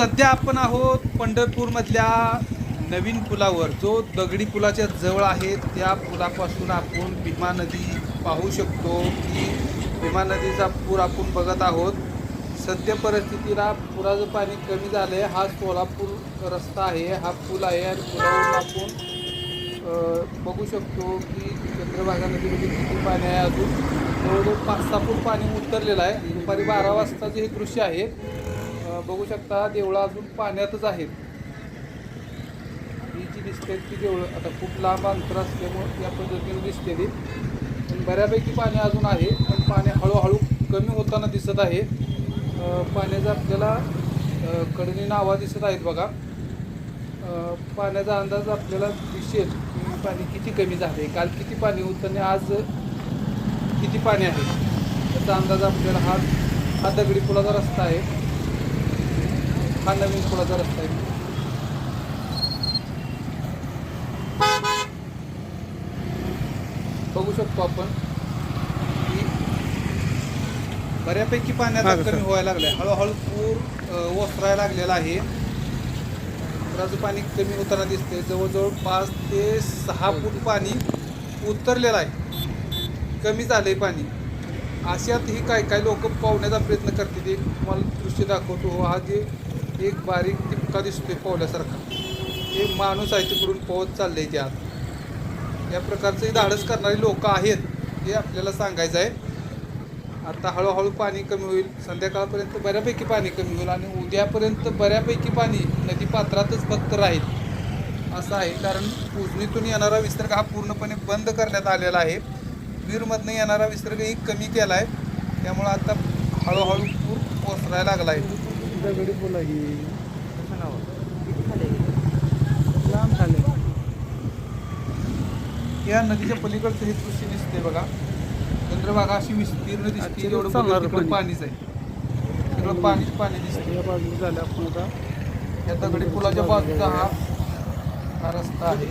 सध्या आपण आहोत पंढरपूरमधल्या नवीन पुलावर. जो दगडी पुलाच्या जवळ आहे त्या पुलापासून आपण भीमा नदी पाहू शकतो. की भीमा नदीचा पूर आपण बघत आहोत. सध्या परिस्थितीला पुराचं पाणी कमी झालं आहे हा सोलापूर रस्ता आहे हा पूल आहे आणि पुलावरून आपण बघू शकतो की चंद्रभागा नदीमध्ये किती पाणी आहे अजून. जवळजवळ पाच सहा फूट पाणी उतरलेलं आहे. दुपारी बारा वाजताचं हे दृश्य आहे. बघू शकता देवळं अजून पाण्यातच आहेत. ही जी दिसते ती देवळं आता खूप लांब अंतर असल्यामुळं या पद्धतीने दिसतेली पण बऱ्यापैकी पाणी अजून आहे पण पाणी हळूहळू कमी होताना दिसत आहे. पाण्याचा आपल्याला कडणी नावा दिसत आहेत बघा. पाण्याचा अंदाज आपल्याला दिसेल की पाणी किती कमी झाले काल किती पाणी होतं आणि आज किती पाणी आहे? त्याचा अंदाज आपल्याला हा हा दगडी पुलाचा रस्ता आहे. हा नवीन पुलाचा रस्ता आहे. बघू शकतो आपण की बऱ्यापैकी पाण्याचा कमी. व्हायला लागलाय. हळूहळू पूर ओसरायला लागलेला आहे. पुराचं पाणी कमी होताना दिसते जवळजवळ पाच ते सहा फूट पाणी उतरलेलं आहे. कमी झालंय पाणी. अशातही काय काय लोक पावण्याचा प्रयत्न करते ते तुम्हाला दृश्य दाखवतो. हा जे एक बारीक टिपका दिसतोय पोहल्यासारखा. एक माणूस आहे तिकडून पोहत चाललंय ते आत या प्रकारचे धाडस करणारी लोक आहेत हे आपल्याला सांगायचं आहे. आता हळूहळू पाणी कमी होईल. संध्याकाळपर्यंत बऱ्यापैकी पाणी कमी होईल आणि उद्यापर्यंत बऱ्यापैकी पाणी नदी पात्रातच फक्त राहील. असं आहे. कारण उजनीतून येणारा विसर्ग हा पूर्णपणे बंद करण्यात आलेला आहे. वीरमधनं येणारा विसर्गही कमी केला आहे त्यामुळं आता हळूहळू पूर ओसरायला लागला आहे दगडी बोला ही लांब झाले या नदीच्या पलीकडचं हे दृश्य दिसते बघा. चंद्रभागा अशी विस्तीर्ण दिसते एवढं चालणार. पाणीच आहे. सगळं पाणीच पाणी दिसते या बाजूला झालं आपण आता. या दगडी पुलाच्या बाजूचा हा हा रस्ता आहे.